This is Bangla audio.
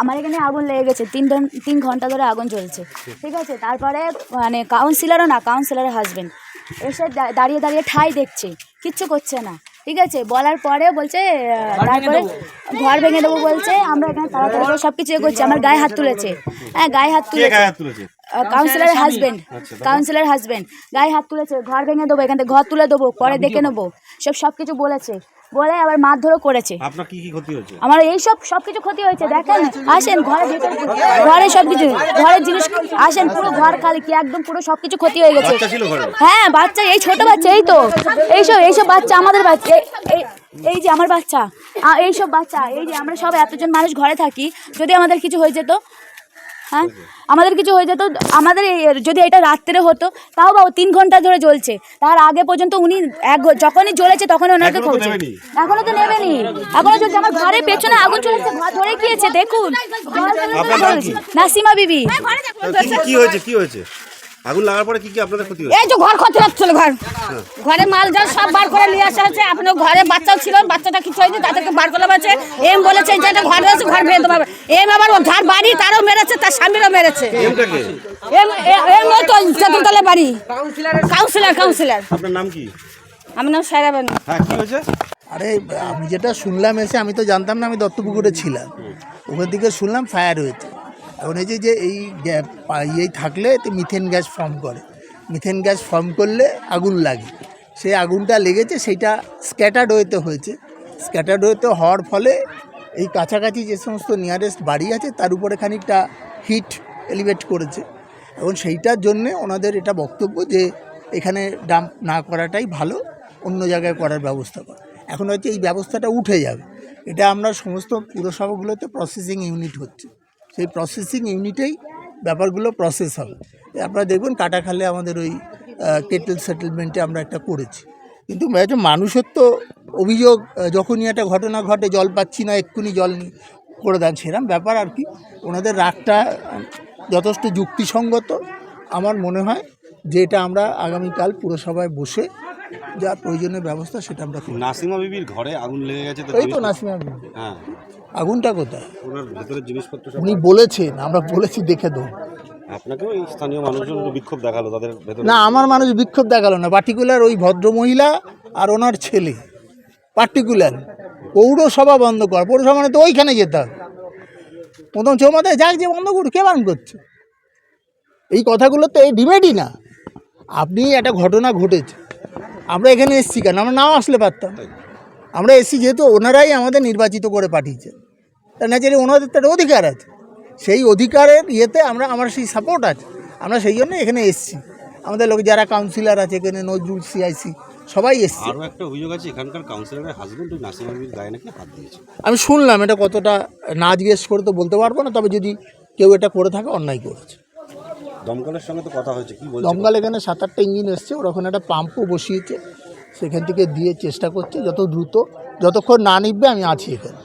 আমার এখানে আগুন লেগে গেছে তিন তিন ঘণ্টা ধরে আগুন চলছে ঠিক আছে? তারপরে মানে কাউন্সিলারও না কাউন্সিলরের হাজবেন্ড এসে দাঁড়িয়ে দাঁড়িয়ে ঠাই দেখছে কিচ্ছু করছে না। ঠিক আছে? বলার পরে বলছে তারপরে ঘর ভেঙে দেবো বলছে আমরা এখানে তাড়াতাড়ি করে সব কিছু এ করছি আমার গায়ে হাত তুলেছে। হ্যাঁ গায়ে হাত তুলেছে গায়ে হাত তুলেছে। কাউন্সিলর হাজবেন্ড কাউন্সিলর হাজবেন্ড গায়ে হাত তুলেছে ঘর ভেঙে দেবো এখান থেকে ঘর তুলে দেবো পরে দেখে নেব। সব সব কিছু বলেছে। বলে আবার মারধরও করেছে। আপনার কি কি ক্ষতি হয়েছে? আমার এই সব সব কিছু ক্ষতি হয়েছে দেখেন আসেন ঘরে ভিতরে ঘরে সব কিছু ঘরের জিনিস আসেন পুরো ঘর খালি কি একদম পুরো সব কিছু ক্ষতি হয়ে গেছে। হ্যাঁ বাচ্চা এই ছোট বাচ্চা এই তো এইসব এইসব বাচ্চা আমাদের বাচ্চা এই- এই- এই যে আমার বাচ্চা আ- এইসব বাচ্চা এই যে আমরা সব এতজন মানুষ ঘরে থাকি যদি আমাদের কিছু হয়ে যেত হ্যাঁ? আমাদের কিছু হয়ে যেত আমাদের যদি এটা রাত্রে হতো তাও বা তিন ঘণ্টা ধরে জ্বলছে। তার আগে পর্যন্ত উনি এক যখনই জ্বলেছে তখন ওনাকে এখনও তো খবর এখনও তো নেবেনি। এখনও চলছে আমার ঘরের পেছনে আগুন চলেছে ধরে গিয়েছে দেখুন। নাসিমা বিবি। কি কি- কি হয়েছে? কি হয়েছে? আগুন লাগার পরে কি কি আপনাদের ক্ষতি হয়েছে? এই যে ঘর ক্ষতি হচ্ছিল ঘর। ঘরে মাল জাল সব বার করে নিয়ে আসা হচ্ছে আপনার ঘরে বাচ্চাও ছিল বাচ্চাটা কিছু হয়নি তাদেরকে বার করে বলছে এম বলেছে যে একটা ঘর রয়েছে ঘর ভেঙে দেবো এম আবার ও যার বাড়ি তারও মেরেছে তার স্বামীরও মেরেছে। এম এম ওই তো চতুর্তলা বাড়ি। কাউন্সিলর কাউন্সিলর আপনার নাম কি? আমার নাম সায়রা বানু। হ্যাঁ কি হয়েছে? আরে আমি যেটা শুনলাম এসে আমি তো জানতাম না আমি দত্তপুকুরে ছিলাম। ওখান থেকে শুনলাম ফায়ার হয়েছে। এখন এই যে যে এই ইয়ে থাকলে এতে মিথেন গ্যাস ফর্ম করে। মিথেন গ্যাস ফর্ম করলে আগুন লাগে। সেই আগুনটা লেগেছে, সেইটা স্ক্যাটার্ড ওয়েতে হয়েছে। স্ক্যাটার্ড ওয়েতে হওয়ার ফলে এই কাছাকাছি যে সমস্ত নিয়ারেস্ট বাড়ি আছে, তার উপরে খানিকটা হিট এলিভেট করেছে। এবং সেইটার জন্যে ওনাদের এটা বক্তব্য যে, এখানে ডাম্প না করাটাই ভালো, অন্য জায়গায় করার ব্যবস্থা করা। এখন হচ্ছে এই ব্যবস্থাটা উঠে যাবে। এটা আমরা সমস্ত পুরসভাগুলোতে প্রসেসিং ইউনিট হচ্ছে। সেই প্রসেসিং ইউনিটেই ব্যাপারগুলো প্রসেস হবে। আপনারা দেখবেন কাটাখালে আমাদের ওই কেটেল সেটেলমেন্টে আমরা একটা করেছি। কিন্তু একটা মানুষের তো অভিযোগ যখনই একটা ঘটনা ঘটে, জল পাচ্ছি না, এক্ষুনি জল করে দেন। সেরম ব্যাপার আর কি। ওনাদের রাগটা যথেষ্ট যুক্তিসঙ্গত। আমার মনে হয় যে এটা আমরা আগামীকাল পুরসভায় বসে যা প্রয়োজনীয় ব্যবস্থা সেটা আমরা করব। নাসিমা বিবির ঘরে আগুন লেগে গেছে তো এই তো নাসিমা বিবি। হ্যাঁ। আগুনটা কোথায়? ওনার ভেতরের জিনিসপত্র সব উনি বলেছেন আমরা বলেছি দেখে দেবো আপনাকেও এই স্থানীয় মানুষজন বিক্ষোভ দেখাল তাদের ভেতরে? না আমার মানুষ বিক্ষোভ দেখাল না। পার্টিকুলার ওই ভদ্রমহিলা আর ওনার ছেলে। পার্টিকুলার। পৌরসভা বন্ধ কর। পৌরসভা মানে তো ওইখানে যেতে হবে। প্রথম চৌমাথায় যাক যে বন্ধ করুক কে বারণ করছে? এই কথাগুলো তো এই ডিমেটই না। আপনি একটা ঘটনা ঘটেছে। আমরা এখানে এসছি কেন? আমরা নাও আসলে পারতাম। আমরা এসছি যেহেতু ওনারাই আমাদের নির্বাচিত করে পাঠিয়েছে তা ন্যাচারালি ওনাদের তো একটা অধিকার আছে। সেই অধিকারের ইয়েতে আমরা আমার সেই সাপোর্ট আছে। আমরা সেই জন্য এখানে এসছি। আমাদের লোক যারা কাউন্সিলর আছে এখানে নজরুল সিআইসি সবাই এসছে। আরও একটা অভিযোগ আছে এখানকার কাউন্সিলরের হাজবেন্ড ওই নাসিমা গায়ে নাকি হাত দিয়েছে? আমি শুনলাম এটা কতটা না জিজ্ঞেস করে তো বলতে পারব না তবে যদি কেউ এটা করে থাকে অন্যায় করেছে। দমকলের সঙ্গে তো কথা হয়েছে কি বলছে? দমকল এখানে সাত আটটা ইঞ্জিন এসছে ওরা ওখানে একটা পাম্পও বসিয়েছে সেখান থেকে দিয়ে চেষ্টা করছে যত দ্রুত যতক্ষণ না নিববে আমি আছি এখানে।